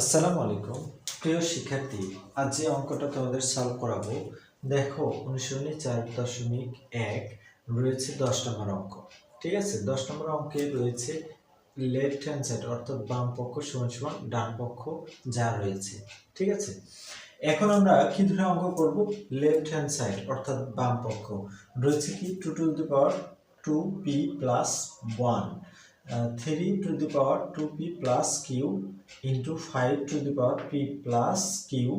আসসালামু আলাইকুম। প্রিয় শিক্ষার্থী, আজ যে অঙ্কটা তোমাদের সলভ করাবো, দেখো অনুশীলনী চার দশমিক এক রয়েছে দশ নম্বর অঙ্ক। ঠিক আছে? দশ নম্বর অঙ্কে রয়েছে লেফট হ্যান্ড সাইড অর্থাৎ বাম পক্ষ সমান সমান ডান পক্ষ যা রয়েছে। ঠিক আছে? এখন আমরা কি ধরে অঙ্ক করব? লেফট হ্যান্ড সাইড অর্থাৎ বাম পক্ষ। রয়েছে কি? Two to the power two p plus one three to the power two p plus q into five to the power p plus q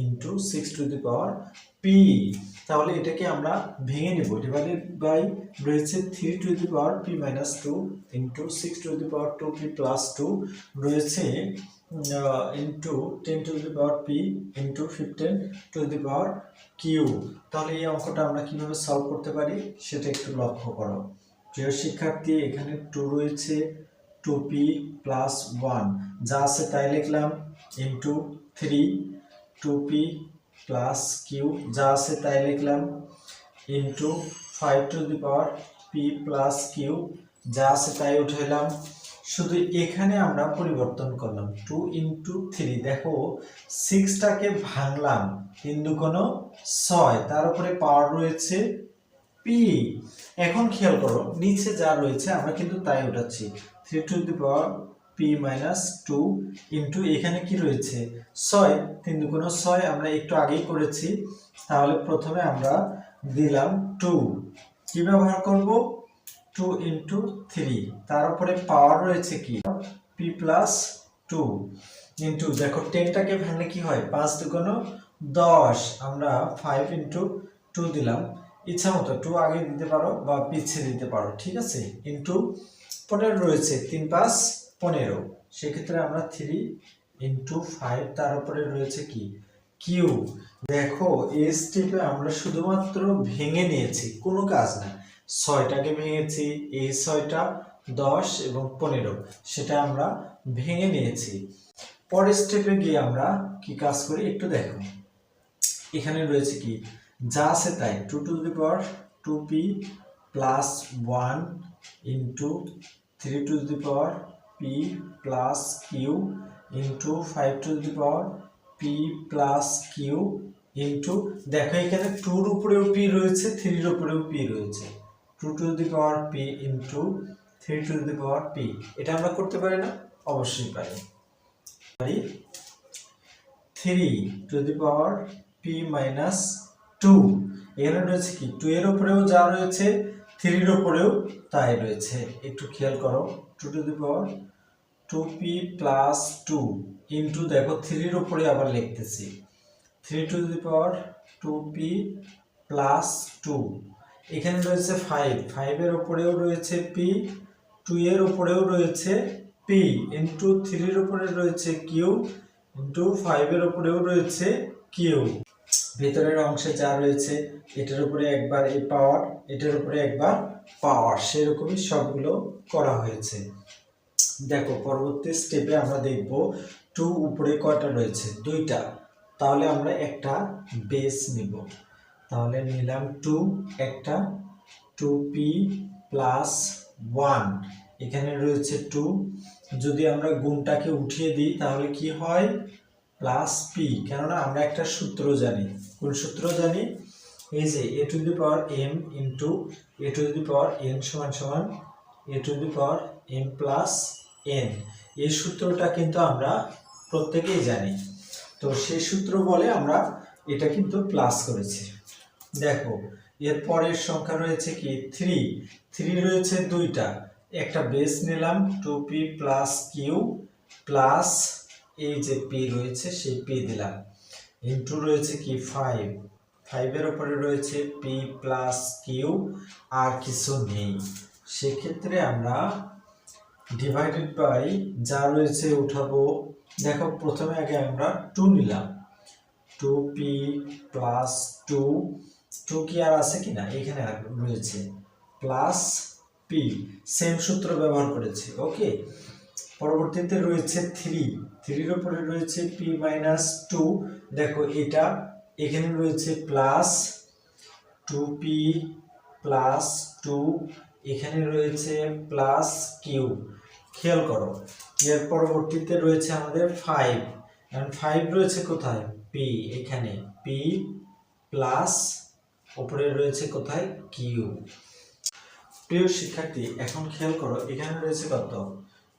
into six to the power p তাহলে এটাকে আমরা ভেঙে নেব ডিভাইডেড বাই রয়েছে three to the power p minus two into six to the power two p plus two রয়েছে into ten to the power p into fifteen to the power q তাহলে এই অঙ্কটা আমরা কীভাবে সলভ করতে পারি সেটা একটু লক্ষ্য করো। প্রিয় শিক্ষার্থী, এখানে টু রয়েছে টু পি প্লাস ওয়ান যা আছে তাই লিখলাম into three to p plus q যা আছে তাই লিখলাম into five to the power p plus q যা আছে তাই উঠাইলাম। শুধু এখানে আমরা পরিবর্তন করলাম টু ইন্টু থ্রি দেখো সিক্সটাকে ভাঙলাম তিন দুকোনো ছয়। তার উপরে পাওয়ার রয়েছে পি এখন খেয়াল করো, নিচে যা রয়েছে আমরা কিন্তু তাই উঠাচ্ছি three to the power p minus two into এখানে কি রয়েছে? ছয়, তিন দুগুণ ছয় আমরা একটু আগেই করেছি, তাহলে প্রথমে আমরা দিলাম টু কি ব্যবহার করব? টু ইন্টু থ্রি তার উপরে পাওয়ার রয়েছে কি? পি প্লাস টু ইন্টু দেখো টেনটাকে ভাঙলে কি হয়? পাঁচ দুগুণ দশ। আমরা ফাইভ ইন্টু টু দিলাম। ইচ্ছা মতো টু আগে দিতে পারো বা পিছিয়ে দিতে পারো, ঠিক আছে? ইন্টু পনেরো রয়েছে, তিন পাঁচ পনেরো। সেক্ষেত্রে আমরা থ্রি ইন্টু ফাইভ তার উপরে রয়েছে কি? কিউ দেখো এই আমরা শুধুমাত্র ভেঙে নিয়েছি, কোনো কাজ না। ছয়টাকে ভেঙেছি, এই ছয়টা দশ এবং পনেরো, সেটা আমরা ভেঙে নিয়েছি। পরের স্টেপে গিয়ে আমরা কি কাজ করি? একটু দেখো। এখানে রয়েছে কি? যা আছে তাই। Two to the power two p plus one into three to the power p plus q into five to the power p plus q into দেখো এখানে টুর উপরেও পি রয়েছে থ্রির উপরেও পি রয়েছে। Two to the power p into three to the power p এটা আমরা করতে পারি না? অবশ্যই পারি। পারি। Three to the power p minus two এখানে রয়েছে কি? টু এর উপরেও যা রয়েছে থ্রির উপরেও তাই রয়েছে। একটু খেয়াল করো two to the power two p plus two into দেখো থ্রির উপরে আবার লিখতেছি। Three to the power two p plus two এখানে রয়েছে ফাইভ ফাইভের উপরেও রয়েছে পি টু এর উপরেও রয়েছে পি ইন্টু থ্রির উপরে রয়েছে কিউ ইন্টু ফাইভের উপরেও রয়েছে কিউ ভেতরের অংশে যা রয়েছে, এটার উপরে একবার এই পাওয়ার এটার উপরে একবার পাওয়ার সেরকমই সবগুলো করা হয়েছে। দেখো, পরবর্তী স্টেপে আমরা দেখব টু উপরে কয়টা রয়েছে? দুইটা। তাহলে আমরা একটা বেস নিব। তাহলে নিলাম টু একটা টু পি প্লাস ওয়ান এখানে রয়েছে টু যদি আমরা গুণটাকে উঠিয়ে দিই, তাহলে কি হয়? প্লাস পি কেননা আমরা একটা সূত্র জানি। কোন সূত্র জানি? এই যে a to the power m into a to the power n সমান সমান a to the power m plus n এই সূত্রটা কিন্তু আমরা প্রত্যেকেই জানি। তো সেই সূত্র বলে আমরা এটা কিন্তু প্লাস করেছি। দেখো, এর পরের সংখ্যা রয়েছে কি? থ্রি থ্রি রয়েছে দুইটা। একটা বেস নিলাম two p plus q plus এই যে পি রয়েছে, সেই পি দিলাম। ইন্টু রয়েছে কি? ফাইভ ফাইভের উপরে রয়েছে পি প্লাস কিউ আর কিছু নেই। সেক্ষেত্রে আমরা ডিভাইডেড বাই যা রয়েছে উঠাবো। দেখো, প্রথমে আগে আমরা টু নিলাম। Two p plus two two কি আর আছে কি না এখানে রয়েছে। প্লাস পি সেম সূত্র ব্যবহার করেছি ওকে পরবর্তীতে রয়েছে থ্রি থ্রির উপরে রয়েছে পি মাইনাস টু দেখো এটা, এখানে রয়েছে plus two p plus two এখানে রয়েছে প্লাস কিউ খেয়াল করো, এর পরবর্তীতে রয়েছে আমাদের ফাইভ এখন ফাইভ রয়েছে কোথায়? পি এখানে। পি প্লাস উপরে রয়েছে কোথায়? কিউ প্রিয় শিক্ষার্থী, এখন খেয়াল করো, এখানে রয়েছে কত?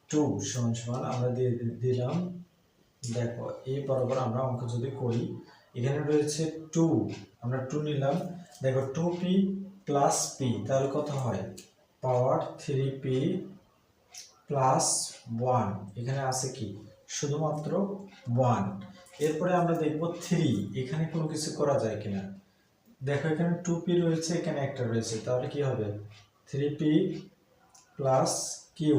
টু সমান সমান আমরা দিয়ে দিলাম দেখো, এই বরাবর আমরা অঙ্ক যদি করি, এখানে রয়েছে টু আমরা টু নিলাম। দেখো টু পি প্লাস পি তাহলে কত হয়? Power three p plus one এখানে আছে কি? শুধুমাত্র ওয়ান এরপরে আমরা দেখব থ্রি এখানে কোনো কিছু করা যায় কিনা? দেখো, এখানে টু পি রয়েছে, এখানে একটা রয়েছে, তাহলে কি হবে? থ্রি পি প্লাস কিউ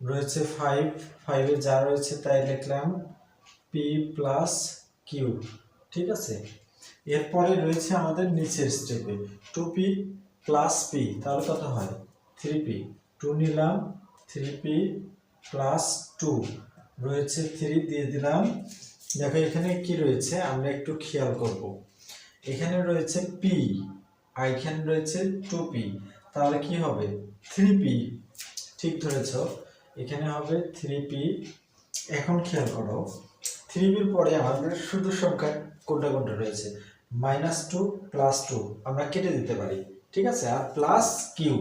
রয়েছে ফাইভ ফাইভে যা রয়েছে তাই লিখলাম পি প্লাস কিউ ঠিক আছে? এরপরে রয়েছে আমাদের নিচের স্টেপে টু পি প্লাস পি তাহলে কত হয়? থ্রি পি টু নিলাম থ্রি পি প্লাস টু রয়েছে থ্রি দিয়ে দিলাম। দেখো এখানে কি রয়েছে? আমরা একটু খেয়াল করব। এখানে রয়েছে পি আর এখানে রয়েছে টু পি তাহলে কি হবে? থ্রি পি ঠিক ধরেছ। এখানে হবে থ্রি পি এখন খেয়াল করো। থ্রি পির পরে আমাদের শুধু সংখ্যা কোনটা কোনটা রয়েছে? মাইনাস টু প্লাস টু আমরা কেটে দিতে পারি, ঠিক আছে? আর প্লাস কিউ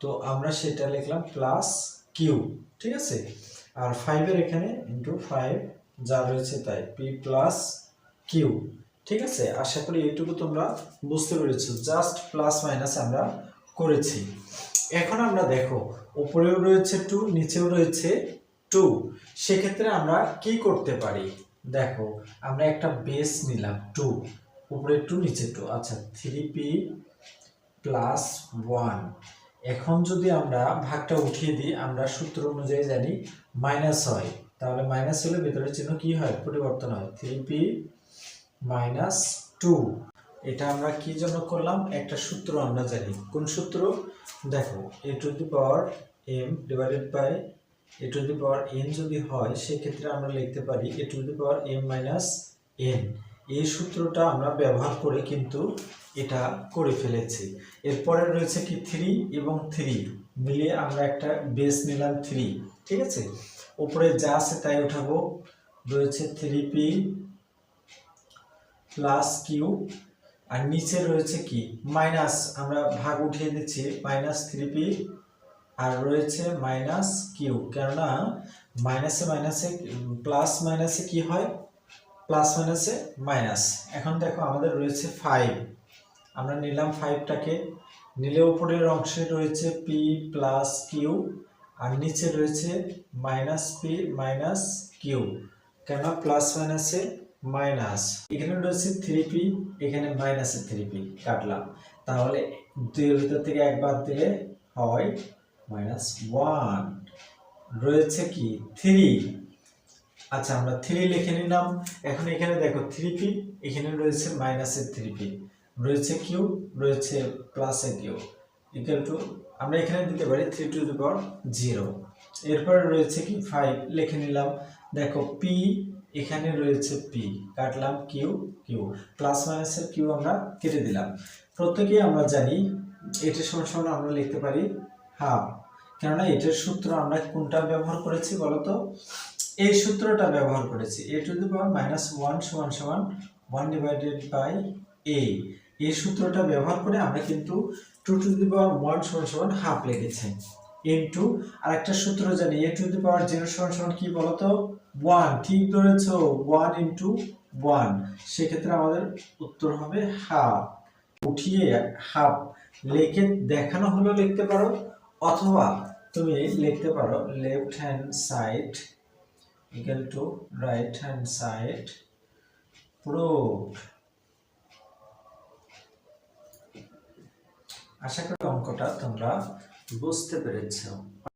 তো আমরা সেটা লিখলাম প্লাস কিউ ঠিক আছে? আর ফাইভের এখানে ইন্টু ফাইভ যা রয়েছে তাই পি প্লাস কিউ ঠিক আছে? আশা করি এইটুকু তোমরা বুঝতে পেরেছ জাস্ট প্লাস মাইনাস আমরা করেছি। এখন আমরা দেখো, উপরেও রয়েছে টু নিচেও রয়েছে টু সেক্ষেত্রে আমরা কি করতে পারি? দেখো, আমরা একটা বেস নিলাম টু উপরে টু নিচে টু আচ্ছা থ্রি পি প্লাস ওয়ান এখন যদি আমরা ভাগটা উঠিয়ে দিই, আমরা সূত্র অনুযায়ী জানি মাইনাস হয়, তাহলে মাইনাস হলে ভেতরের চিহ্ন কি হয়? পরিবর্তন হয় থ্রি পি মাইনাস টু এটা আমরা কি জন্য করলাম? একটা সূত্র আমরা জানি, কোন সূত্র? দেখো a to the power m divided by a to the power n যদি হয়, সেক্ষেত্রে আমরা লিখতে পারি a to the power m minus n. এই সূত্রটা আমরা ব্যবহার করে কিন্তু এটা করে ফেলেছি। এরপরে রয়েছে কি থ্রি এবং থ্রি মিলিয়ে আমরা একটা বেস নিলাম থ্রি ঠিক আছে? উপরে যা আছে তাই উঠাবো। রয়েছে থ্রি পি প্লাস কিউ আর নিচে রয়েছে কি? মাইনাস আমরা ভাগ উঠিয়ে দিচ্ছি মাইনাস থ্রি পি আর রয়েছে মাইনাস কিউ কেননা মাইনাসে মাইনাসে প্লাস মাইনাসে কি হয়? প্লাস মাইনাসে মাইনাস এখন দেখো আমাদের রয়েছে ফাইভ আমরা নিলাম ফাইভটাকে নিলে উপরের অংশে রয়েছে পি প্লাস কিউ আর নিচে রয়েছে মাইনাস পি মাইনাস কিউ কেন প্লাস মাইনাসে মাইনাস এখানে রয়েছে থ্রি পি এখানে মাইনাসে থ্রি পি কাটলাম। তাহলে দুই ভিতর থেকে একবার দিলে হয় মাইনাস ওয়ান রয়েছে কি? থ্রি আচ্ছা আমরা থ্রি লিখে নিলাম। এখন এখানে দেখো থ্রি পি এখানে রয়েছে মাইনাসের থ্রি পি রয়েছে কিউ রয়েছে প্লাসে কিউ ইকুয়াল টু আমরা এখানে দিতে পারি থ্রি টু দি জিরো এরপরে রয়েছে কি? ফাইভ লিখে নিলাম। দেখো পি এখানে রয়েছে পি কাটলাম কিউ কিউ প্লাস মাইনাসের কিউ আমরা কেটে দিলাম। প্রত্যেকেই আমরা জানি এটার সমান আমরা লিখতে পারি হাফ কেননা এটার সূত্র আমরা কোনটা ব্যবহার করেছি বলতো? এই সূত্রটা ব্যবহার করেছি। A to the power minus one সমান সমান ওয়ান ডিভাইডেড বাই এ এই সূত্রটা ব্যবহার করে আমরা কিন্তু two to the power one সমান সমান হাফ লিখেছি। ইন্টু আর একটা সূত্র জানি এ টু দি পাওয়ার জিরো সমান সমান কি বলতো? ওয়ান ঠিক ধরেছ ওয়ান ইন্টু ওয়ান সেক্ষেত্রে আমাদের উত্তর হবে হাফ উঠিয়ে হাফ লিখে দেখানো হলো লিখতে পারো। অথবা তুমি লিখতে পারো left hand side equal to right hand side proved আশা করি অঙ্কটা তোমরা বুঝতে পেরেছ।